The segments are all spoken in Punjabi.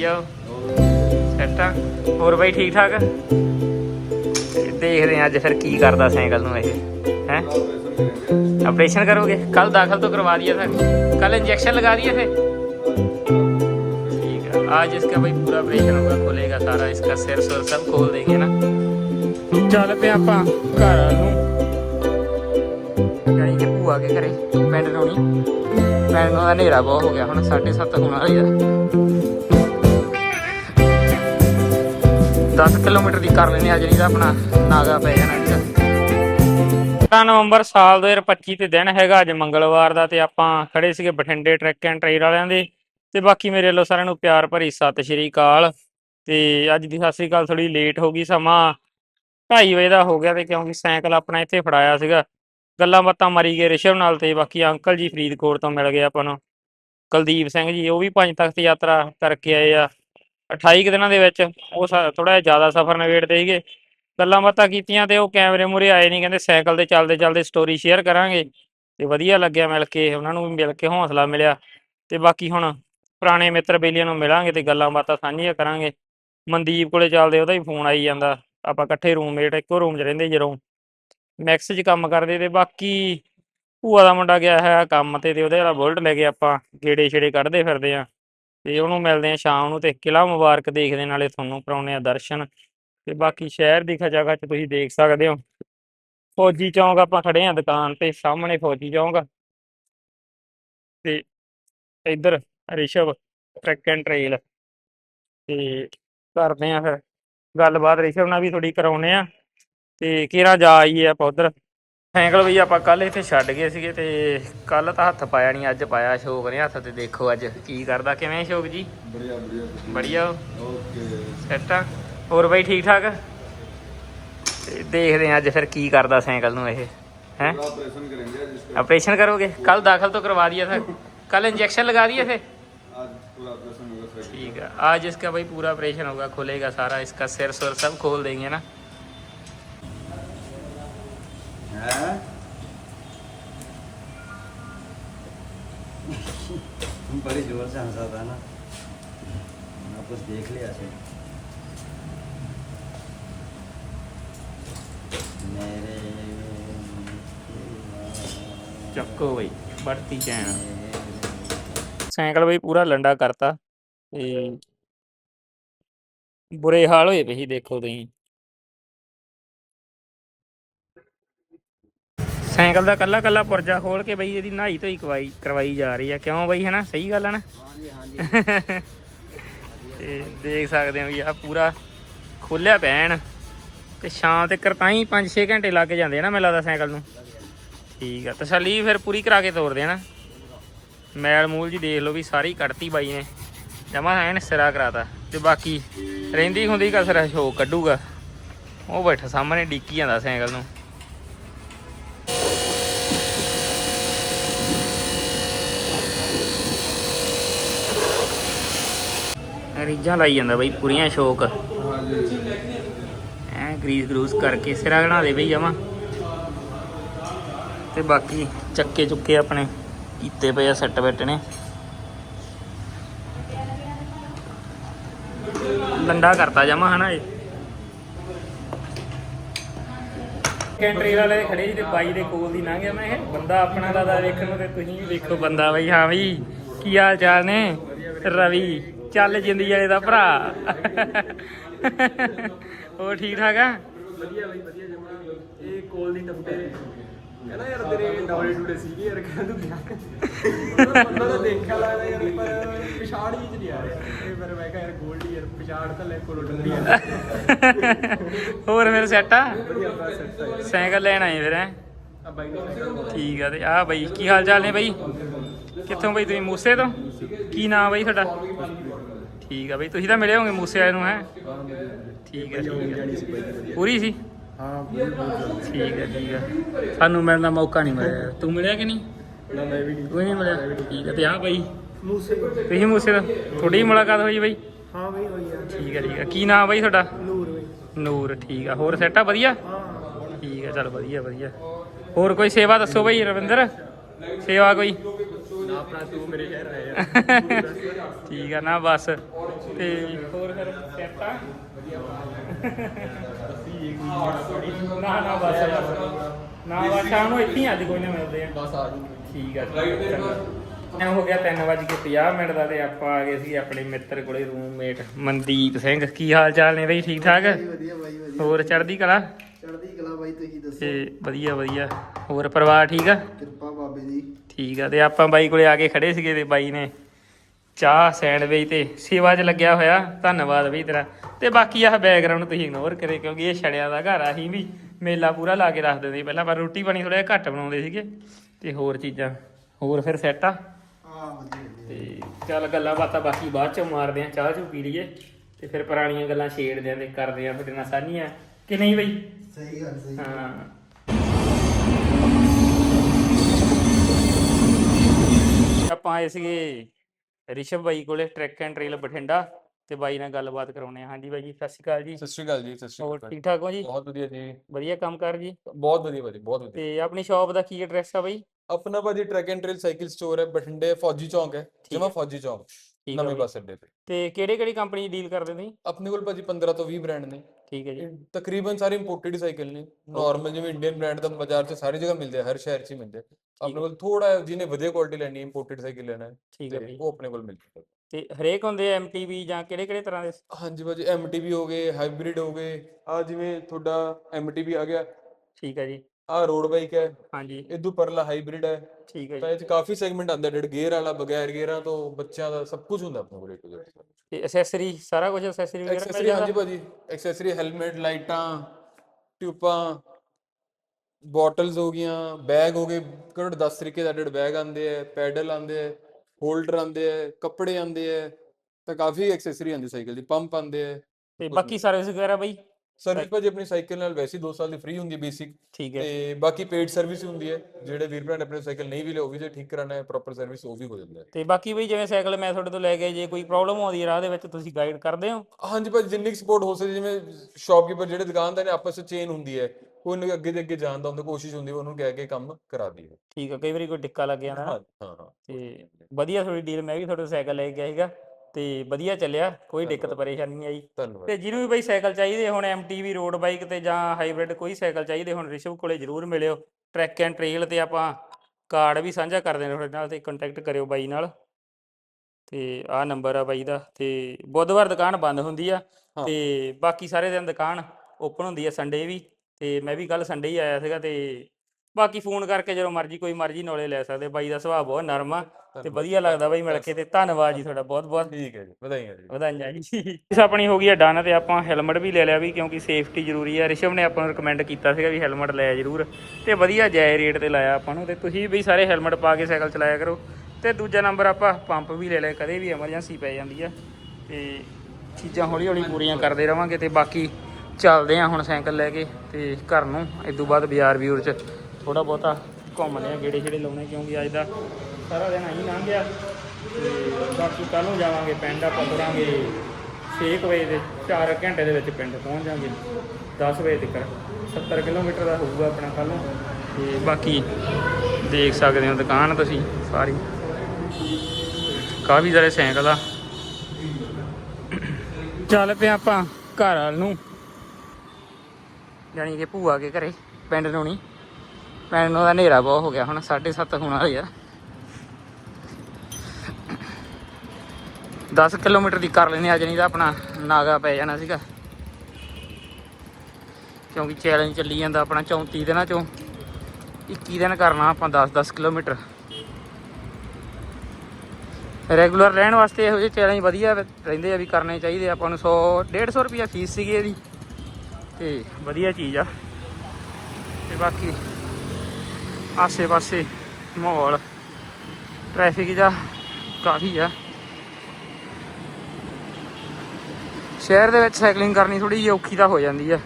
ਯੋ ਸੈਟ ਆ। ਹੋਰ ਬਈ, ਠੀਕ ਠਾਕ? ਦੇਖਦੇ ਆ ਅੱਜ ਫਿਰ ਕੀ ਕਰਦਾ ਸਾਈਕਲ ਨੂੰ ਇਹ, ਹੈ? ਆਪਰੇਸ਼ਨ ਕਰੋਗੇ? ਕੱਲ ਦਾਖਲ ਤੋਂ ਕਰਵਾ ਦਿਆ ਸਰ ਕੱਲ ਇੰਜੈਕਸ਼ਨ ਲਗਾ ਦਿਆ ਫੇ ਠੀਕ ਆ। ਅੱਜ ਇਸਕਾ ਬਈ ਪੂਰਾ ਆਪਰੇਸ਼ਨ ਹੋਗਾ ਖੋਲੇਗਾ ਸਾਰਾ। ਇਸਕਾ ਸਿਰ ਸੁਰ ਸਭ ਖੋਲ ਦੇਗੇ ਨਾ। ਚੱਲ ਪਿਆ ਆਪਾਂ ਘਰ ਨੂੰ। ਗਾਈ ਕੇ ਭੂਆ ਕੇ ਘਰੇ। ਪਿੰਡ ਰੋਣੀ ਪਿੰਡ ਦਾ ਹਨੇਰਾ ਬਹੁਤ ਹੋ ਗਿਆ। ਹੁਣ 7:30 ਹੋਣਾ ਵਾਲੀ ਆ। 10 ਕਿਲੋਮੀਟਰ ਦੀ ਕਰ ਲੈਨੇ ਅੱਜ ਨਹੀਂ ਤਾਂ ਆਪਣਾ ਨਾਗਾ ਪੈ ਜਾਣਾ ਇੱਥੇ। 17 ਨਵੰਬਰ ਸਾਲ 2025 ਤੇ ਦਿਨ ਹੈਗਾ, ਅੱਜ ਮੰਗਲਵਾਰ ਦਾ ਤੇ ਆਪਾਂ ਖੜੇ ਸੀਗੇ ਬਠਿੰਡੇ ਟਰੈਕ ਐਂਡ ਟ੍ਰੇਲ ਵਾਲਿਆਂ ਦੇ। ਤੇ ਬਾਕੀ ਮੇਰੇ ਵੱਲੋਂ ਸਾਰਿਆਂ ਨੂੰ ਪਿਆਰ ਭਰੀ ਸਤਿ ਸ਼੍ਰੀ ਅਕਾਲ। ਤੇ ਅੱਜ ਦੀ ਸਤਿ ਸ਼੍ਰੀ ਅਕਾਲ ਥੋੜੀ ਲੇਟ ਹੋ ਗਈ ਸਮਾਂ। 2:30 ਵਜੇ ਦਾ ਹੋ ਗਿਆ ਤੇ ਕਿਉਂਕਿ ਸਾਈਕਲ ਆਪਣਾ ਇੱਥੇ ਫੜਾਇਆ ਸੀਗਾ। ਗੱਲਾਂ ਬਾਤਾਂ ਮਾਰੀ ਗਏ ਰਿਸ਼ਵ ਨਾਲ ਤੇ ਬਾਕੀ ਅੰਕਲ ਜੀ ਫਰੀਦਕੋਟ ਤੋਂ ਮਿਲ ਗਏ ਆਪਾਂ ਨੂੰ। ਕੁਲਦੀਪ ਸਿੰਘ ਜੀ, ਉਹ ਵੀ ਪੰਜ ਤਖਤ ਯਾਤਰਾ ਕਰਕੇ ਆਏ ਆ। 28 ਕੁ ਦਿਨਾਂ ਦੇ ਵਿੱਚ ਉਹ ਥੋੜਾ ਜਿਹਾ ਜ਼ਿਆਦਾ ਸਫ਼ਰ ਨਵੇੜਦੇ ਸੀਗੇ। ਗੱਲਾਂ ਬਾਤਾਂ ਕੀਤੀਆਂ ਤੇ ਉਹ ਕੈਮਰੇ ਮੂਹਰੇ ਆਏ ਨਹੀਂ ਕਹਿੰਦੇ ਸਾਈਕਲ ਤੇ ਚੱਲਦੇ ਚੱਲਦੇ ਸਟੋਰੀ ਸ਼ੇਅਰ ਕਰਾਂਗੇ। ਤੇ ਵਧੀਆ ਲੱਗਿਆ ਮਿਲ ਕੇ, ਉਹਨਾਂ ਨੂੰ ਵੀ ਮਿਲ ਕੇ ਹੌਸਲਾ ਮਿਲਿਆ। ਤੇ ਬਾਕੀ ਹੁਣ ਪੁਰਾਣੇ ਮਿੱਤਰ ਬੇਲੀਆਂ ਨੂੰ ਮਿਲਾਂਗੇ ਤੇ ਗੱਲਾਂ ਬਾਤਾਂ ਸਾਂਝੀਆਂ ਕਰਾਂਗੇ। ਮਨਦੀਪ ਕੋਲੇ ਚੱਲਦੇ ਉਹਦਾ ਹੀ ਫੋਨ ਆਈ ਜਾਂਦਾ। ਆਪਾਂ ਇਕੱਠੇ ਰੂਮਮੇਟ ਇੱਕੋ ਰੂਮ 'ਚ ਰਹਿੰਦੇ ਜਦੋਂ। ਮੈਕਸ 'ਚ ਕੰਮ ਕਰਦੇ ਤੇ ਬਾਕੀ ਭੂਆ ਦਾ ਮੁੰਡਾ ਗਿਆ ਹੈ ਕੰਮ ਤੇ ਤੇ ਉਹਦੇ ਵਾਲਾ ਬੁਲਟ ਲੈ ਕੇ ਆਪਾਂ ਗੇੜੇ ਛੇੜੇ ਕੱਢਦੇ ਫਿਰਦੇ ਆ। ਤੇ ਉਹਨੂੰ ਮਿਲਦੇ ਆ ਸ਼ਾਮ ਨੂੰ ਤੇ ਕਿਲ੍ਹਾ ਮੁਬਾਰਕ ਦੇਖਦੇ ਨਾਲੇ ਤੁਹਾਨੂੰ ਕਰਾਉਣੇ ਆ ਦਰਸ਼ਨ। ਤੇ ਬਾਕੀ ਸ਼ਹਿਰ ਦੀ ਖਚਾਖਚ ਤੁਸੀਂ ਦੇਖ ਸਕਦੇ ਹੋ। ਫੌਜੀ ਚੌਂਕ ਆਪਾਂ ਖੜੇ ਆ ਦੁਕਾਨ ਤੇ, ਸਾਹਮਣੇ ਫੌਜੀ ਚੌਂਕ ਤੇ ਇੱਧਰ ਰਿਸ਼ਵ ਟਰੈਕ ਐਂਡ ਟ੍ਰੇਲ। ਤੇ ਕਰਦੇ ਆ ਫਿਰ ਗੱਲਬਾਤ। ਰਿਸ਼ਵ ਨਾਲ ਵੀ ਥੋੜੀ ਕਰਾਉਣੇ ਆ ਤੇ ਕਿਹੜਾ ਜਾ ਆਈਏ ਆਪਾਂ ਉਧਰ। ਸਾਈਕਲ ਵੀ ਆਪਾਂ ਕੱਲ ਇੱਥੇ ਛੱਡ ਗਏ ਸੀਗੇ ਤੇ ਕੱਲ ਤਾਂ ਹੱਥ ਪਾਇਆ ਨਹੀਂ ਅੱਜ ਪਾਇਆ ਅਸ਼ੋਕ ਨੇ ਹੱਥ ਤੇ ਦੇਖੋ ਅੱਜ ਕੀ ਕਰਦਾ ਕਿਵੇਂ ਅਸ਼ੋਕ ਜੀ बढ़िया बढ़िया ਬੜੀਆ ओके ਸੈੱਟ ਆ ਹੋਰ ਬਈ ਠੀਕ ਠਾਕ ਤੇ ਦੇਖਦੇ ਹਾਂ ਅੱਜ ਫਿਰ ਕੀ ਕਰਦਾ ਸਾਈਕਲ ਨੂੰ ਇਹ ਹੈ ऑपरेशन करेंगे जिसको ऑपरेशन करोगे कल दाखिल तो करवा दिया था कल इंजेक्शन लगा दिए थे आज पूरा ऑपरेशन होगा सर ठीक है आज इसका भाई पूरा ऑपरेशन होगा खुलेगा सारा इसका सिर सुर सब खोल देंगे ना हैं? बड़ी जोर से हंसा था ना मैं कुछ देख लिया से मेरे ਚੱਕੋ ਬਈ बढ़ती ਚੈਨ ਸਾਈਕਲ ਬਈ ਪੂਰਾ ਲੰਡਾ ਕਰਤਾ ਤੇ ਬੁਰੇ ਹਾਲ ਹੋਏ ਪਏ ਸੀ ਦੇਖੋ ਤੁਸੀਂ ਸਾਈਕਲ ਦਾ ਕੱਲਾ ਕੱਲਾ ਪੁਰਜਾ ਖੋਲ ਕੇ ਬਈ ਇਹਦੀ ਨਹਾਈ ਧੋਈ ਕਵਾਈ ਕਰਵਾਈ ਜਾ ਰਹੀ ਆ। ਕਿਉਂ ਬਈ ਹੈਨਾ? ਸਹੀ ਗੱਲ ਹੈ ਨਾ? ਤੇ ਦੇਖ ਸਕਦੇ ਹੋ ਵੀ ਆ ਪੂਰਾ ਖੋਲਿਆ ਪੈਣ ਤੇ ਸ਼ਾਮ ਤੇ ਕਰਤਾਈ 5-6 ਘੰਟੇ ਲੱਗ ਜਾਂਦੇ ਆ ਨਾ ਮੈਨੂੰ ਲੱਗਦਾ ਸਾਈਕਲ ਨੂੰ। ਠੀਕ ਆ ਤਸੱਲੀ ਫਿਰ ਪੂਰੀ ਕਰਾ ਕੇ ਤੋਰਦੇ ਆ ਨਾ। ਮੈਲ ਮੂਲ ਜੀ ਦੇਖ ਲਓ ਵੀ ਸਾਰੀ ਕੱਟਤੀ ਬਾਈ ਨੇ। ਜਮਾ ਐਨ ਸਿਰਾ ਕਰਾਤਾ। ਤੇ ਬਾਕੀ ਰਹਿੰਦੀ ਹੁੰਦੀ ਕਸਰ ਸ਼ੋਕ ਕੱਢੂਗਾ। ਉਹ ਬੈਠਾ ਸਾਹਮਣੇ ਡੀਕੀ ਜਾਂਦਾ ਸਾਈਕਲ ਨੂੰ। ਰੀਜਾਂ ਲਾਈ ਜਾਂਦਾ ਬਈ, ਪੂਰੀਆਂ ਸ਼ੌਕ। ਐ ਗਰੀਸ ਗਰੂਸ ਕਰਕੇ ਸਿਰਾ ਬਣਾ ਦੇ ਬਈ ਜਮਾ। ਤੇ ਬਾਕੀ ਚੱਕੇ ਚੁੱਕੇ ਆਪਣੇ, ਕੀਤੇ ਪਏ ਆ ਸੈੱਟ ਬੈਠੇ ਨੇ। ਲੰਡਾ ਕਰਤਾ ਜਮਾ ਹਨਾ ਇਹ। ਕੈਂਟਰੀ ਵਾਲੇ ਖੜੇ ਜੀ ਤੇ ਬਾਈ ਦੇ ਕੋਲ ਦੀ ਲੰਘ ਗਿਆ ਮੈਂ ਇਹ ਬੰਦਾ ਆਪਣਾ ਦਾ ਵੇਖਣ ਨੂੰ ਤੇ ਤੁਸੀਂ ਵੀ ਵੇਖੋ ਬੰਦਾ ਬਈ, ਹਾਂ ਬਈ। ਕੀ ਹਾਲ ਚਾਲ ਨੇ? ਰਵੀ। ਚੱਲ ਜਿੰਦੀ ਵਾਲੇ ਦਾ ਭਰਾ। ਹੋਰ ਠੀਕ ਠਾਕ ਆ? ਵਧੀਆ ਬਈ ਵਧੀਆ ਜਮਾ। ਇਹ ਕੋਲ ਦੀ ਟੱਪੇ ਕਹਿੰਦਾ ਯਾਰ ਤੇਰੇ ਡੌਲੇ ਡੂਲੇ ਸੀਗੇ ਯਾਰ ਕਹਿੰਦਾ ਤੂੰ ਗਿਆ ਬੰਦਾ ਤਾਂ ਦੇਖਿਆ ਲੱਗਦਾ ਯਾਰ ਪਰ ਪਛਾੜ ਹੀ ਚ ਨਹੀਂ ਆ ਰਿਹਾ। ਇਹ ਪਰ ਮੈਂ ਕਿਹਾ ਯਾਰ ਗੋਲਡੀ ਯਾਰ ਪਛਾੜ ਤਾਂ ਲੈ ਕੋਲੋਂ ਡੱਬੀ ਆ। ਹੋਰ ਫਿਰ ਸੈੱਟ ਆ? ਸਾਈਕਲ ਲੈਣ ਆਏ ਫਿਰ ਹੈਂ? ਠੀਕ ਆ ਤੇ ਆ ਬਈ ਕੀ ਹਾਲ ਚਾਲ ਨੇ ਬਈ? ਕਿੱਥੋਂ ਬਈ ਤੁਸੀਂ ਮੂਸੇ ਤੋਂ? ਕੀ ਨਾਮ ਬਈ ਤੁਹਾਡਾ? ਠੀਕ ਆ ਬਈ ਤੁਸੀਂ ਤਾਂ ਮਿਲੇ ਹੋਗੇ ਮੂਸੇ ਵਾਲੇ ਨੂੰ ਹੈ? ਠੀਕ ਹੈ ਠੀਕ ਹੈ ਪੂਰੀ ਸੀ? ਹਾਂ ਠੀਕ ਹੈ ਠੀਕ ਹੈ ਸਾਨੂੰ ਮਿਲਣ ਦਾ ਮੌਕਾ ਨਹੀਂ ਮਿਲਿਆ। ਤੂੰ ਮਿਲਿਆ ਕਿ ਨਹੀਂ? ਨਾ ਮੈਂ ਵੀ ਨਹੀਂ। ਤੂੰ ਨਹੀਂ ਮਿਲਿਆ? ਠੀਕ ਹੈ ਤੇ ਆ ਬਈ ਮੂਸੇ ਤੁਸੀਂ ਮੂਸੇ ਦਾ? ਤੁਹਾਡੀ ਮੁਲਾਕਾਤ ਹੋਈ ਬਈ? ਹਾਂ ਬਈ ਹੋਈ ਆ। ਠੀਕ ਹੈ ਠੀਕ ਹੈ ਕੀ ਨਾਮ ਬਈ ਤੁਹਾਡਾ? ਨੂਰ ਬਈ। ਨੂਰ ਠੀਕ ਆ। ਹੋਰ ਸੈੱਟ ਆ ਵਧੀਆ? ਹਾਂ। ਠੀਕ ਹੈ ਚਲ ਵਧੀਆ ਵਧੀਆ। ਹੋਰ ਕੋਈ ਸੇਵਾ ਦੱਸੋ ਬਈ ਰਵਿੰਦਰ? ਸੇਵਾ ਕੋਈ? ਨਾ ਆਪਣਾ ਤੂੰ ਮੇਰੇ ਸ਼ਹਿਰ ਆਇਆ। ਠੀਕ ਆ ਨਾ ਬਸ। ਤੇ ਹੋਰ ਫਿਰ ਸੈਟਾ ਨਾ ਨਾ ਬਸ ਨਾ ਬਸ ਸ਼ਾਮ ਨੂੰ ਇੱਥੇ ਹੀ ਅੱਜ ਕੋਈ ਨਾ ਮਿਲਦੇ ਆ। ਬਸ ਆ ਜੂ ਠੀਕ ਆ ਐ ਹੋ ਗਿਆ 3:50 ਮਿੰਟ ਦਾ ਤੇ ਆਪਾਂ ਆ ਗਏ ਸੀ ਆਪਣੇ ਮਿੱਤਰ ਕੋਲੇ ਰੂਮਮੇਟ ਮਨਦੀਪ ਸਿੰਘ। ਕੀ ਹਾਲ ਚਾਲ ਨੇ ਬਈ ਠੀਕ ਠਾਕ? ਵਧੀਆ ਬਾਈ ਵਧੀਆ। ਹੋਰ ਚੜ੍ਹਦੀ ਕਲਾ? ਚੜ੍ਹਦੀ ਕਲਾ ਬਾਈ ਤੁਸੀਂ ਦੱਸੋ? ਤੇ ਵਧੀਆ ਵਧੀਆ। ਹੋਰ ਪਰਿਵਾਰ ਠੀਕ ਆ? ਕਿਰਪਾ ਬਾਬੇ ਦੀ। ਠੀਕ ਆ ਤੇ ਆਪਾਂ ਬਾਈ ਕੋਲੇ ਆ ਕੇ ਖੜੇ ਸੀਗੇ ਤੇ ਬਾਈ ਨੇ ਚਾਹ ਸੈਂਡਵਿਚ ਤੇ ਸੇਵਾ 'ਚ ਲੱਗਿਆ ਹੋਇਆ। ਧੰਨਵਾਦ ਬਈ ਤੇਰਾ। ਤੇ ਬਾਕੀ ਆਹ ਬੈਕਗ੍ਰਾਉਂਡ ਤੁਸੀਂ ਇਗਨੋਰ ਕਰੇ ਕਿਉਂਕਿ ਇਹ ਛੜਿਆਂ ਦਾ ਘਰ ਆ ਵੀ ਮੇਲਾ ਪੂਰਾ ਲਾ ਕੇ ਰੱਖ ਦਿੰਦੇ ਸੀ ਪਹਿਲਾਂ ਪਰ ਰੋਟੀ ਪਾਣੀ ਥੋੜਾ ਜਿਹਾ ਘੱਟ ਬਣਾਉਂਦੇ ਸੀਗੇ। ਤੇ ਹੋਰ ਚੀਜ਼ਾਂ ਹੋਰ ਫਿਰ ਸੈੱਟ ਆ। ਤੇ ਚੱਲ ਗੱਲਾਂ ਬਾਤਾਂ ਬਾਕੀ ਬਾਅਦ ਚੋਂ ਮਾਰਦੇ ਆ ਚਾਹ ਚੂ ਪੀ ਲਈਏ। ਤੇ ਫਿਰ ਪੁਰਾਣੀਆਂ ਗੱਲਾਂ ਛੇੜਦੇ ਆ ਤੇ ਕਰਦੇ ਆ ਫਿਰ ਨਾਲ ਸਾਂਝੀਆਂ। ਕਿ ਨਹੀਂ ਬਈ? ਸਹੀ ਗੱਲ ਸਹੀ ਹਾਂ। ਆਪਾਂ ਆਏ ਸੀਗੇ ਰਿਸ਼ਵ ਬਾਈ ਕੋਲੇ ਟਰੈਕ ਐਂਡ ਟ੍ਰੇਲ ਬਠਿੰਡਾ ਤੇ ਬਾਈ ਨਾਲ ਗੱਲਬਾਤ ਕਰਾਉਣੇ ਆ ਹਾਂਜੀ ਬਾਈ ਜੀ ਸਤਿ ਸ਼੍ਰੀ ਅਕਾਲ ਜੀ। ਸਤਿ ਸ਼੍ਰੀ ਅਕਾਲ ਜੀ ਸਤਿ ਸ਼੍ਰੀ ਹੋਰ ਅਕਾਲ। ਠੀਕ ਠਾਕ ਹੋ ਜੀ? ਬਹੁਤ ਵਧੀਆ ਜੀ। ਵਧੀਆ ਕੰਮ ਕਰ ਜੀ? ਬਹੁਤ ਵਧੀਆ ਭਾਜੀ ਬਹੁਤ ਵਧੀਆ। ਤੇ ਆਪਣੀ ਸ਼ਾਪ ਦਾ ਕੀ ਐਡਰੈਸ ਆ ਬਾਈ? ਆਪਣਾ ਭਾਜੀ track and trail cycle store ਹੈ ਬਠਿੰਡੇ ਫੌਜੀ ਚੌਂਕ ਹੈ ਜਮਾ ਹੈ। ਫੌਜੀ ਚੌਂਕ ਠੀਕ ਆ ਨਵੇਂ ਬਾਈ। ਬੱਸ ਅੱਡੇ ਤੇ। ਤੇ ਕਿਹੜੇ ਕਿਹੜੀ ਕੰਪਨੀ ਡੀਲ ਕਰਦੇ ਤੁਸੀਂ? ਆਪਣੇ ਕੋਲ ਭਾਜੀ 15 ਤੋਂ 20 ਬ੍ਰਾਂਡ ਨੇ। ਠੀਕ ਹੈ ਜੀ। ਇਹ ਤਕਰੀਬਨ ਸਾਰੇ ਇੰਪੋਰਟਡ ਸਾਈਕਲ ਨੇ। ਨਾਰਮਲ ਜਿਵੇਂ ਇੰਡੀਅਨ ਬ੍ਰਾਂਡ ਦਾ ਬਾਜ਼ਾਰ 'ਚ ਸਾਰੀ ਜਗ੍ਹਾ ਮਿਲਦੇ ਆ ਹਰ ਸ਼ਹਿਰ 'ਚ ਹੀ ਮਿਲਦੇ ਆ। ਆਪਣੇ ਕੋਲ ਥੋੜਾ ਜਿਹਨੇ ਵਧੀਆ ਕੁਆਲਿਟੀ ਲੈਣੀ ਹੈ ਇੰਪੋਰਟਡ ਸਾਈਕਲ ਲੈਣਾ ਹੈ ਠੀਕ ਹੈ ਤੇ ਬਾਈ। ਉਹ ਆਪਣੇ ਕੋਲ ਮਿਲ ਜੂਗਾ ਤੇ ਹਰੇਕ ਹੁੰਦੇ ਐਮਟੀਵੀ ਜਾਂ ਕਿਹੜੇ ਕਿਹੜੇ ਤਰ੍ਹਾਂ ਦੇ? ਹਾਂਜੀ ਭਾਜੀ ਐਮਟੀਵੀ ਹੋ ਗਏ ਹਾਈਬ੍ਰਿਡ ਹੋ ਗਏ। ਆ ਜਿਵੇਂ ਤੁਹਾਡਾ ਐਮਟੀਵੀ ਆ ਗਿਆ। ਠੀਕ ਹੈ ਜੀ। ਆ ਰੋਡ ਬਾਈਕ ਹੈ। ਹਾਂਜੀ। ਇਦੋਂ ਪਰਲਾ ਹਾਈਬ੍ਰਿਡ ਹੈ। ਠੀਕ ਹੈ ਤਾਂ ਜੀ ਇਹ 'ਚ ਕਾਫੀ ਸੈਗਮੈਂਟ ਆਉਂਦਾ ਡੇਢ ਗੇਅਰ ਵਾਲਾ ਬਗੈਰ ਗੇਅਰਾਂ ਤੋਂ ਬੱਚਿਆਂ ਦਾ ਸਭ ਕੁਝ ਹੁੰਦਾ ਆਪਣੇ ਕੋਲ Z ਤੇ ਐਕਸੈਸਰੀ ਸਾਰਾ ਕੁਝ ਐਕਸੈਸਰੀ ਵਗੈਰਾ ਮਿਲ ਐਕਸੈਸਰੀ ਜਾਂਦਾ? ਹਾਂਜੀ ਭਾਜੀ। ਐਕਸੈਸਰੀ ਹੈਲਮਟ ਲਾਈਟਾਂ ਟਿਊਬਾਂ ਬੋਟਲਸ ਹੋ ਗਈਆਂ ਬੈਗ ਹੋ ਗਏ। ਕਰੋੜ 10 ਤਰੀਕੇ ਦਾ ਡੇਢ ਬੈਗ ਆਉਂਦੇ ਆ ਪੈਡਲ ਆਉਂਦੇ ਆ ਹੋਲਡਰ ਆਉਂਦੇ ਆ ਕੱਪੜੇ ਆਉਂਦੇ ਆ ਤਾਂ ਕਾਫੀ ਐਕਸੈਸਰੀ ਆਉਂਦੀ ਸਾਈਕਲ ਦੀ ਪੰਪ ਆਉਂਦੇ ਆ ਤੇ ਬਾਕੀ ਸਰਵਿਸ ਵਗੈਰਾ ਬਾਈ? ਸਰਵਿਸ ਭਾਜੀ ਆਪਣੀ ਸਾਈਕਲ ਨਾਲ ਵੈਸੇ 2 ਸਾਲ ਦੀ ਫ੍ਰੀ ਹੁੰਦੀ ਹੈ ਬੇਸਿਕ ਠੀਕ ਹੈ। ਤੇ ਬਾਕੀ ਪੇਡ ਸਰਵਿਸ ਹੁੰਦੀ ਹੈ ਜਿਹੜੇ ਵੀਰ ਭਰਾ ਨੇ ਆਪਣੇ ਸਾਈਕਲ ਨਹੀਂ ਵੀ ਲਿਆ ਉਹ ਵੀ ਜੇ ਠੀਕ ਕਰਾਣਾ ਹੈ ਪ੍ਰੋਪਰ ਸਰਵਿਸ ਉਹ ਵੀ ਹੋ ਜਾਂਦਾ ਹੈ। ਤੇ ਬਾਕੀ ਬਈ ਜਿਵੇਂ ਸਾਈਕਲ ਮੈਂ ਤੁਹਾਡੇ ਤੋਂ ਲੈ ਕੇ ਜੇ ਕੋਈ ਪ੍ਰੋਬਲਮ ਆਉਂਦੀ ਹੈ ਰਾਹ ਦੇ ਵਿੱਚ ਤੁਸੀਂ ਗਾਈਡ ਕਰਦੇ ਹੋ? ਹਾਂਜੀ ਭਾਜੀ ਜਿੰਨੀ ਸਪੋਰਟ ਹੋ ਸਕਦੀ ਜਿਵੇਂ ਸ਼ਾਪਕੀਪਰ ਜਿਹੜੇ ਦੁਕਾਨਦਾਰ ਨੇ ਆਪਸ ਵਿੱਚ ਚੇਨ ਹੁੰਦੀ ਹੈ ਕੋਈ ਨਾ ਅੱਗੇ ਦੇ ਅੱਗੇ ਜਾਣ ਦਾ ਹੁੰਦਾ ਕੋਸ਼ਿਸ਼ ਹੁੰਦੀ ਹੈ ਉਹਨੂੰ ਕਹਿ ਕੇ ਕੰਮ ਕਰਾ ਦਈਏ। ਠੀਕ ਹੈ ਕਈ ਵਾਰੀ ਕੋਈ ਟਿੱਕਾ ਲੱਗ ਜਾਂਦਾ ਹਾਂ ਹਾਂ ਤੇ ਵਧੀਆ ਤੁਹਾਡੀ ਡੀਲ ਮੈਂ ਵੀ ਤੁਹਾਡੇ ਸਾਈਕਲ ਲੈ ਕੇ ਗਿਆ ਸੀਗਾ। ਤੇ ਵਧੀਆ ਚੱਲਿਆ ਕੋਈ ਦਿੱਕਤ ਪਰੇਸ਼ਾਨੀ ਨਹੀਂ ਆਈ। ਧੰਨਵਾਦ। ਤੇ ਜਿਹਨੂੰ ਵੀ ਬਈ ਸਾਈਕਲ ਚਾਹੀਦੇ ਹੁਣ ਐਮਟੀਵੀ ਰੋਡ ਬਾਈਕ ਤੇ ਜਾਂ ਹਾਈਬ੍ਰਿਡ ਕੋਈ ਸਾਈਕਲ ਚਾਹੀਦੇ ਹੁਣ ਰਿਸ਼ਵ ਕੋਲੇ ਜਰੂਰ ਮਿਲਿਓ। ਟਰੈਕ ਐਂਡ ਟ੍ਰੇਲ ਤੇ ਆਪਾਂ ਕਾਰਡ ਵੀ ਸਾਂਝਾ ਕਰਦੇ ਨੇ ਤੁਹਾਡੇ ਨਾਲ ਤੇ ਕੰਟੈਕਟ ਕਰਿਓ ਬਾਈ ਨਾਲ। ਤੇ ਆਹ ਨੰਬਰ ਆ ਬਾਈ ਦਾ ਤੇ ਬੁੱਧਵਾਰ ਦੁਕਾਨ ਬੰਦ ਹੁੰਦੀ ਆ। ਤੇ ਬਾਕੀ ਸਾਰੇ ਦਿਨ ਦੁਕਾਨ ਓਪਨ ਹੁੰਦੀ ਆ ਸੰਡੇ ਵੀ। ਤੇ ਮੈਂ ਵੀ ਕੱਲ ਸੰਡੇ ਹੀ ਆਇਆ ਸੀਗਾ ਤੇ ਬਾਕੀ ਫੋਨ ਕਰਕੇ ਜਦੋਂ ਮਰਜ਼ੀ ਕੋਈ ਮਰਜ਼ੀ ਨੌਲੇ ਲੈ ਸਕਦੇ ਬਾਈ ਦਾ ਸੁਭਾਅ ਬਹੁਤ ਨਰਮ ਆ ਤੇ ਵਧੀਆ ਲੱਗਦਾ ਬਾਈ ਮਿਲ ਕੇ ਤੇ ਧੰਨਵਾਦ ਜੀ ਤੁਹਾਡਾ ਬਹੁਤ ਬਹੁਤ। ਠੀਕ ਹੈ ਜੀ ਵਧਾਈਆਂ ਜੀ। ਵਧਾਈਆਂ ਜੀ। ਇਸ ਆਪਣੀ ਹੋ ਗਈ ਆ ਡਨ ਤੇ ਆਪਾਂ ਹੈਲਮਟ ਵੀ ਲੈ ਲਿਆ ਵੀ ਕਿਉਂਕਿ ਸੇਫਟੀ ਜ਼ਰੂਰੀ ਆ। ਰਿਸ਼ਵ ਨੇ ਆਪਾਂ ਨੂੰ ਰეკਮੈਂਡ ਕੀਤਾ ਸੀਗਾ ਵੀ ਹੈਲਮਟ ਲੈ ਜ਼ਰੂਰ ਤੇ ਵਧੀਆ ਜਾਇ ਰੇਟ ਤੇ ਲਾਇਆ ਆਪਾਂ ਨੂੰ ਤੇ ਤੁਸੀਂ ਵੀ ਸਾਰੇ ਹੈਲਮਟ ਪਾ ਕੇ ਸਾਈਕਲ ਚਲਾਇਆ ਕਰੋ ਤੇ ਦੂਜਾ ਨੰਬਰ ਆਪਾਂ ਪੰਪ ਵੀ ਲੈ ਲਿਆ ਕਦੇ ਵੀ ਐਮਰਜੈਂਸੀ ਪੈ ਜਾਂਦੀ ਆ ਤੇ ਚੀਜ਼ਾਂ ਹੌਲੀ ਹੌਲੀ ਪੂਰੀਆਂ ਕਰਦੇ ਰਵਾਂਗੇ ਤੇ ਬਾਕੀ ਚੱਲਦੇ ਆ ਹੁਣ ਸਾਈਕਲ ਲੈ ਕੇ ਤੇ ਘਰ ਨੂੰ ਇਸ ਤੋਂ ਬਾਅਦ ਬਾਜ਼ਾਰ ਵਿਊਰ ਚ। ਥੋੜਾ ਬਹੁਤਾ ਘੁੰਮਦੇ ਆ, ਗੇੜੇ ਛੇੜੇ ਲਾਉਣੇ, ਕਿਉਂਕਿ ਅੱਜ ਦਾ ਸਾਰਾ ਦਿਨ ਆਹੀ ਲੰਘ ਗਿਆ। ਤੇ ਬਾਕੀ ਕੱਲ ਨੂੰ ਜਾਵਾਂਗੇ ਪਿੰਡ, ਆਪਾਂ ਤੁਰਾਂਗੇ 6 ਵਜੇ ਦੇ 4 ਘੰਟੇ ਦੇ ਵਿੱਚ ਪਿੰਡ ਪਹੁੰਚ ਜਾਵਾਂਗੇ। 10 ਵਜੇ ਤੱਕ 70 ਕਿਲੋਮੀਟਰ ਦਾ ਹੋਊਗਾ ਆਪਣਾ ਕੱਲ ਨੂੰ। ਤੇ ਬਾਕੀ ਦੇਖ ਸਕਦੇ ਹੋ ਦੁਕਾਨ ਤੁਸੀਂ ਸਾਰੀ। ਕਾਫੀ ਸਾਰੇ ਸਾਈਕਲ ਆ। ਚੱਲ ਪਏ ਆਪਾਂ ਘਰ ਵਾਲ ਨੂੰ। ਜਾਣੀ ਕਿ ਭੂਆ ਕੇ ਘਰੇ, ਪਿੰਡ ਨੂੰ ਨਹੀਂ ਪਿੰਡ ਨੂੰ ਦਾ ਹਨੇਰਾ ਬਹੁਤ ਹੋ ਗਿਆ, ਹੁਣ 7:30 ਹੋਣ ਵਾਲੇ ਆ। 10 ਕਿਲੋਮੀਟਰ ਦੀ ਕਰ ਲੈਨੇ ਅੱਜ ਨਹੀਂ ਤਾਂ ਆਪਣਾ ਨਾਗਾ ਪੈ ਜਾਣਾ ਸੀਗਾ। ਕਿਉਂਕਿ ਚੈਲੰਜ ਚੱਲੀ ਜਾਂਦਾ ਆਪਣਾ 34 ਦਿਨਾਂ ਚੋਂ। 21 ਦਿਨ ਕਰਨਾ ਆਪਾਂ 10-10 ਕਿਲੋਮੀਟਰ। ਰੈਗੂਲਰ ਰਹਿਣ ਵਾਸਤੇ ਇਹੋ ਜਿਹੇ ਚੈਲੰਜ ਵਧੀਆ ਰਹਿੰਦੇ ਆ ਵੀ ਕਰਨੇ ਚਾਹੀਦੇ ਆਪਾਂ ਨੂੰ 100 150 ਰੁਪਿਆ ਫੀਸ ਸੀਗੀ ਇਹਦੀ। ਤੇ ਵਧੀਆ ਚੀਜ਼ ਆ। ਤੇ ਬਾਕੀ ਆਸੇ ਪਾਸੇ ਮਾਹੌਲ ਟ੍ਰੈਫਿਕ ਦਾ ਕਾਫੀ ਆ ਸ਼ਹਿਰ ਦੇ ਵਿੱਚ ਸਾਈਕਲਿੰਗ ਕਰਨੀ ਥੋੜੀ ਜਿਹੀ ਔਖੀ ਤਾਂ ਹੋ ਜਾਂਦੀ ਆ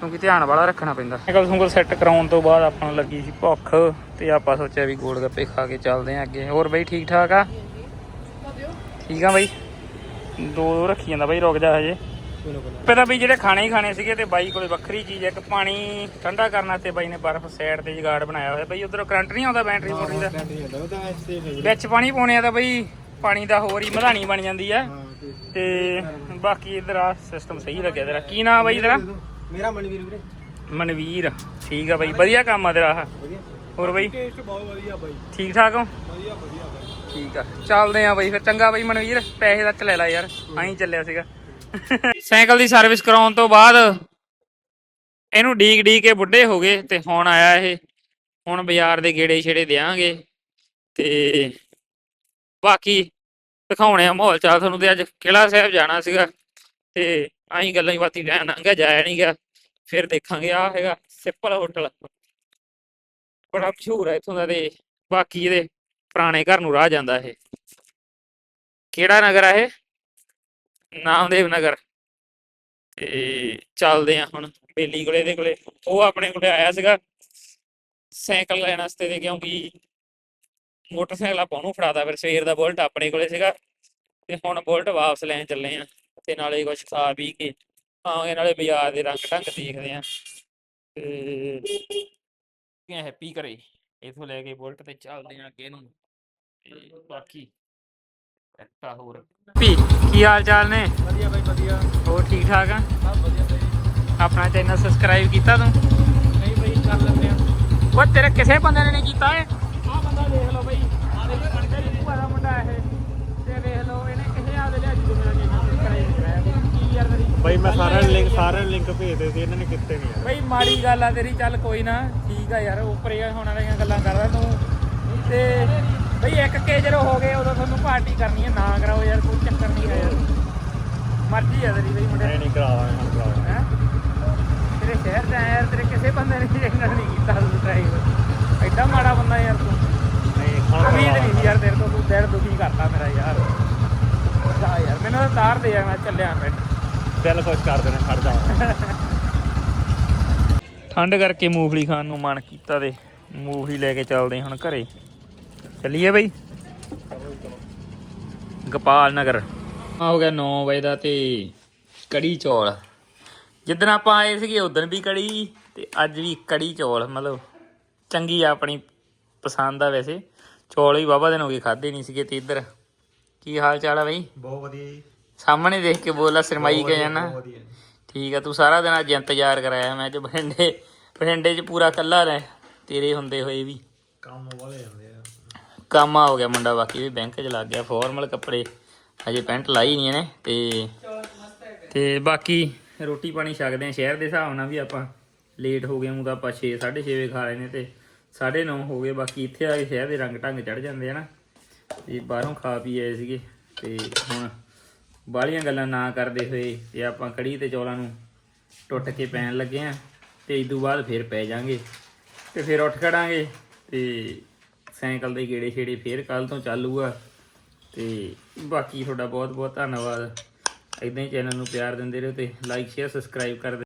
ਕਿਉਂਕਿ ਧਿਆਨ ਵਾਲਾ ਰੱਖਣਾ ਪੈਂਦਾ ਸਾਈਕਲ ਸੁੰਗਲ ਸੈੱਟ ਕਰਾਉਣ ਤੋਂ ਬਾਅਦ ਆਪਾਂ ਨੂੰ ਲੱਗੀ ਸੀ ਭੁੱਖ ਤੇ ਆਪਾਂ ਸੋਚਿਆ ਵੀ ਗੋਲ ਗੱਪੇ ਖਾ ਕੇ ਚੱਲਦੇ ਆਂ ਅੱਗੇ ਹੋਰ ਬਈ ਠੀਕ ਠਾਕ ਆ ਠੀਕ ਆ ਬਈ ਦੋ ਰੱਖੀ ਜਾਂਦਾ ਬਈ ਰੁਕ ਜਾ ਹਜੇ ਪਹਿਲਾਂ ਵੀ ਜਿਹੜੇ ਖਾਣੇ ਹੀ ਖਾਣੇ ਸੀਗੇ ਤੇ ਬਾਈ ਕੋਲੇ ਵੱਖਰੀ ਚੀਜ਼ ਹੈ ਇੱਕ ਪਾਣੀ ਠੰਡਾ ਕਰਨ ਵਾਸਤੇ ਬਾਈ ਨੇ ਬਰਫ਼ ਸਾਈਡ ਤੇ ਜਗਾੜ ਬਣਾਇਆ ਹੋਇਆ। ਬਾਈ ਉਧਰੋਂ ਕਰੰਟ ਨਹੀਂ ਆਉਂਦਾ ਬੈਟਰੀ ਬੋਟਰੀ ਦਾ? ਵਿੱਚ ਪਾਣੀ ਪਾਉਣੇ ਆ ਤਾਂ ਬਈ ਪਾਣੀ ਦਾ ਹੋਰ ਹੀ ਮਧਾਣੀ ਬਣ ਜਾਂਦੀ ਆ ਤੇ ਬਾਕੀ ਇਧਰ ਆ ਸਿਸਟਮ ਸਹੀ ਲੱਗਿਆ ਤੇਰਾ। ਕੀ ਨਾਮ ਬਾਈ ਤੇਰਾ? ਮੇਰਾ ਮਨਵੀਰ ਵੀਰੇ। ਮਨਵੀਰ ਠੀਕ ਆ ਬਾਈ ਵਧੀਆ ਕੰਮ ਆ ਤੇਰਾ ਆਹ। ਹੋਰ ਬਾਈ? ਟੇਸਟ ਬਹੁਤ ਵਧੀਆ ਬਾਈ। ਠੀਕ ਠਾਕ ਹੋ? ਵਧੀਆ ਵਧੀਆ ਬਾਈ। ਠੀਕ ਆ ਚੱਲਦੇ ਆ ਬਾਈ ਫਿਰ। ਚੰਗਾ ਬਾਈ ਮਨਵੀਰ ਪੈਸੇ ਦਾ ਲੈ ਲੈ ਯਾਰ ਆਹੀਂ ਚੱਲਿਆ ਸੀਗਾ। ਸਾਈਕਲ ਦੀ ਸਰਵਿਸ ਕਰਾਉਣ ਤੋਂ ਬਾਅਦ ਇਹਨੂੰ ਡੀਕ ਡੀਕ ਕੇ ਬੁੱਢੇ ਹੋ ਗਏ ਤੇ ਹੁਣ ਆਇਆ ਇਹ। ਹੁਣ ਬਾਜ਼ਾਰ ਦੇ ਗੇੜੇ ਛੇੜੇ ਦੇਾਂਗੇ ਤੇ ਬਾਕੀ ਦਿਖਾਉਣੇ ਆ ਮਾਹੌਲ ਚਾਲ ਤੁਹਾਨੂੰ ਤੇ ਅੱਜ ਕਿਲਾ ਸਾਹਿਬ ਜਾਣਾ ਸੀਗਾ ਤੇ ਆਹੀ ਗੱਲਾਂ ਹੀ ਬਾਤੀ ਰਹਿਣ ਆਂਗਾ ਜਾਇਆ ਨਹੀਂ ਗਿਆ। ਫਿਰ ਦੇਖਾਂਗੇ ਆ ਹੈਗਾ ਸਿੰਪਲ ਹੋਟਲ। ਬੜਾ ਮਸ਼ਹੂਰ ਹੈ ਇਥੋਂ ਦਾ ਤੇ ਬਾਕੀ ਇਹਦੇ ਪੁਰਾਣੇ ਘਰ ਨੂੰ ਰਾਹ ਜਾਂਦਾ ਇਹ। ਕਿਹੜਾ ਨਗਰ ਆ ਇਹ? ਨਾਮਦੇਵ ਨਗਰ ਤੇ ਚੱਲਦੇ ਆ ਹੁਣ ਬੇਲੀ ਕੋਲੇ ਦੇ ਕੋਲੇ। ਉਹ ਆਪਣੇ ਕੋਲੇ ਆਇਆ ਸੀਗਾ ਸਾਈਕਲ ਲੈਣ ਵਾਸਤੇ ਤੇ ਕਿਉਂਕਿ ਮੋਟਰਸਾਈਕਲ ਆਪਾਂ ਉਹਨੂੰ ਫੜਾਤਾ ਫਿਰ ਸਵੇਰ ਦਾ ਬੁਲਟ ਆਪਣੇ ਕੋਲੇ ਸੀਗਾ। ਤੇ ਹੁਣ ਬੁਲਟ ਵਾਪਸ ਲੈਣ ਚੱਲੇ ਆ ਤੇ ਨਾਲੇ ਕੁਝ ਖਾ ਪੀ ਕੇ ਆਵਾਂਗੇ ਨਾਲੇ ਬਾਜ਼ਾਰ ਦੇ ਰੰਗ ਢੰਗ ਦੇਖਦੇ ਆ। ਤੇ ਹੈਪੀ ਕਰੇ ਇਥੋਂ ਲੈ ਕੇ ਬੁਲਟ ਤੇ ਚੱਲਦੇ ਆ ਅੱਗੇ ਨੂੰ। ਤੇ ਬਾਕੀ ਹੋਰ ਪੀ ਕੀ ਹਾਲ ਚਾਲ ਨੇ? ਵਧੀਆ ਬਾਈ ਵਧੀਆ। ਹੋਰ ਠੀਕ ਠਾਕ ਆ? ਸਭ ਵਧੀਆ ਬਾਈ। ਆਪਣਾ ਚੈਨਲ ਸਬਸਕ੍ਰਾਈਬ ਕੀਤਾ ਤੂੰ? ਨਹੀਂ ਬਾਈ ਕਰ ਲੈਂਦੇ ਆ। ਉਹ ਤੇਰੇ ਕਿਸੇ ਬੰਦੇ ਨੇ ਨਹੀਂ ਕੀਤਾ ਏ ਆਹ ਬੰਦਾ ਦੇਖ ਲਓ ਬਾਈ। ਆਹ ਦੇਖੋ ਕਣਕਾਂ ਦੀ ਭੂਆ ਦਾ ਮੁੰਡਾ ਇਹ। ਤੇ ਵੇਖ ਲਓ ਇਹਨੇ ਕਿਸੇ ਆਦੇ ਲਿਆ ਜਦੋਂ ਮੇਰਾ ਚੈਨਲ ਸਬਸਕ੍ਰਾਈਬ ਕਰਾਇਆ ਕੀ ਯਾਰ ਤੇਰੀ? ਬਾਈ ਮੈਂ ਸਾਰਿਆਂ ਨੂੰ ਲਿੰਕ ਸਾਰਿਆਂ ਨੂੰ ਲਿੰਕ ਭੇਜਦੇ ਸੀ ਇਹਨਾਂ ਨੇ ਕਿੱਥੇ ਨਹੀਂ ਬਈ ਮਾੜੀ ਗੱਲ ਆ ਤੇਰੀ ਚੱਲ ਕੋਈ ਨਾ। ਠੀਕ ਆ ਯਾਰ ਉੱਪਰੇ ਹੋਣ ਵਾਲੀਆਂ ਗੱਲਾਂ ਕਰਦਾ ਤੂੰ। ਤੇ ਬਈ ਇੱਕ ਕੇ ਜਦੋਂ ਹੋ ਗਏ ਉਦੋਂ ਤੁਹਾਨੂੰ ਪਾਰਟੀ ਕਰਨੀ ਹੈ ਨਾ ਕਰਾਓ ਯਾਰ ਕੋਈ ਚੱਕਰ ਨਹੀਂ ਹੈ ਯਾਰ। ਮਰਜ਼ੀ ਆ ਤੇਰੀ ਬਈ ਮੁੰਡੇ। ਨਹੀਂ ਕਰਾਵਾਂਗੇ ਹੁਣ ਕਰਾਵਾਂਗੇ। ਹੈਂ? ਤੇਰੇ ਸ਼ਹਿਰ ਚ ਆਇਆ ਯਾਰ ਤੇਰੇ ਕਿਸੇ ਬੰਦੇ ਨੇ ਚੈਨਲ ਨਹੀਂ ਕੀਤਾ ਤੂੰ ਡਰਾਈਵ ਐਡਾ ਮਾੜਾ ਬੰਦਾ ਯਾਰ ਤੂੰ। ਨਹੀਂ ਉਮੀਦ ਨਹੀਂ ਸੀ ਯਾਰ ਤੇਰੇ ਤੋਂ ਤੂੰ ਦਿਲ ਦੁਖੀ ਕਰਤਾ ਮੇਰਾ ਯਾਰ। ਜਾ ਯਾਰ ਮੈਨੂੰ ਤਾਂ ਤਾਰ ਦੇ ਮੈਂ ਚੱਲਿਆ ਮੈਂ। ਦਿਲ ਖੁਸ਼ ਕਰ ਦੇਣਾ ਖੜ ਜਾ। ਠੰਡ ਕਰਕੇ ਮੂੰਗਫਲੀ ਖਾਣ ਨੂੰ ਮਨ ਕੀਤਾ ਤੇ ਮੂੰਗਫਲੀ ਲੈ ਕੇ ਚੱਲਦੇ ਹਾਂ ਹੁਣ ਘਰੇ। ਚੱਲੀਏ ਬਈ। ਗੋਪਾਲ ਨਗਰ। ਆ ਹੋ ਗਿਆ 9 ਵਜੇ ਦਾ ਤੇ ਕੜੀ ਚੌਲ। ਜਿੱਦਣ ਆਪਾਂ ਆਏ ਸੀਗੇ ਉਦੋਂ ਵੀ ਕੜੀ ਤੇ ਅੱਜ ਵੀ ਕੜੀ ਚੌਲ ਮਤਲਬ ਚੰਗੀ ਆ ਆਪਣੀ ਪਸੰਦ ਆ ਵੈਸੇ। ਚੌਲ ਵੀ ਬਾਬਾ ਦਿਨ ਹੋ ਗਏ ਖਾਦੇ ਨਹੀਂ ਸੀਗੇ ਤੇ ਇੱਧਰ। ਕੀ ਹਾਲ ਚਾਲ ਆ ਬਈ? ਬਹੁਤ ਵਧੀਆ ਜੀ। ਸਾਹਮਣੇ ਦੇਖ ਕੇ ਬੋਲਾ ਸਰਮਾਈ ਕੇ ਜਾਣਾ ਠੀਕ ਆ ਤੂੰ ਸਾਰਾ ਦਿਨ ਅੱਜ ਇੰਤਜ਼ਾਰ ਕਰਾਇਆ ਮੈਂ ਅੱਜ ਬਠਿੰਡੇ ਬਠਿੰਡੇ 'ਚ ਪੂਰਾ ਕੱਲਾ ਰਹਿ। ਤੇਰੇ ਹੁੰਦੇ ਹੋਏ ਵੀ। ਕੰਮ ਵਾਲੇ ਹੁੰਦੇ ਆ। ਕੰਮ ਆ ਹੋ ਗਿਆ ਮੁੰਡਾ, ਬਾਕੀ ਵੀ ਬੈਂਕ 'ਚ ਲੱਗ ਗਿਆ ਫਾਰਮਲ ਕੱਪੜੇ ਹਜੇ ਪੈਂਟ ਲਾਈ ਨਹੀਂ ਇਹਨੇ ਤੇ ਤੇ ਬਾਕੀ ਰੋਟੀ ਪਾਣੀ ਛਕਦੇ ਆ ਸ਼ਹਿਰ ਦੇ ਹਿਸਾਬ ਨਾਲ ਵੀ ਆਪਾਂ। ਲੇਟ ਹੋ ਗਏ ਉਹ ਤਾਂ ਆਪਾਂ 6 6:30 ਵਜੇ ਖਾ ਲਏ ਨੇ ਤੇ 9:30 ਹੋ ਗਏ, ਬਾਕੀ ਇੱਥੇ ਆ ਕੇ ਸ਼ਹਿਰ ਦੇ ਰੰਗ ਢੰਗ ਚੜ ਜਾਂਦੇ ਆ ਨਾ। ਤੇ ਬਾਹਰੋਂ ਖਾ ਪੀ ਆਏ ਸੀਗੇ ਤੇ ਹੁਣ ਬਾਹਲੀਆਂ ਗੱਲਾਂ ਨਾ ਕਰਦੇ ਹੋਏ ਤੇ ਆਪਾਂ ਕੜੀ ਤੇ ਚੌਲਾਂ ਨੂੰ ਟੁੱਟ ਕੇ ਪੈਣ ਲੱਗੇ ਆ ਤੇ ਇਸ ਤੋਂ ਬਾਅਦ ਫਿਰ ਪੈ ਜਾਾਂਗੇ ਤੇ ਫਿਰ ਉੱਠ ਖੜਾਂਗੇ ਤੇ ਸਾਈਕਲ ਦੇ ਗੇੜੇ ਛੇੜੇ ਫੇਰ ਕੱਲ ਤੋਂ ਚਾਲੂਗਾ ਤੇ ਬਾਕੀ ਤੁਹਾਡਾ ਬਹੁਤ ਬਹੁਤ ਧੰਨਵਾਦ। ਇਦਾਂ ਹੀ ਚੈਨਲ ਨੂੰ ਪਿਆਰ ਦਿੰਦੇ ਰਹੋ ਤੇ ਲਾਈਕ ਸ਼ੇਅਰ ਸਬਸਕ੍ਰਾਈਬ ਕਰ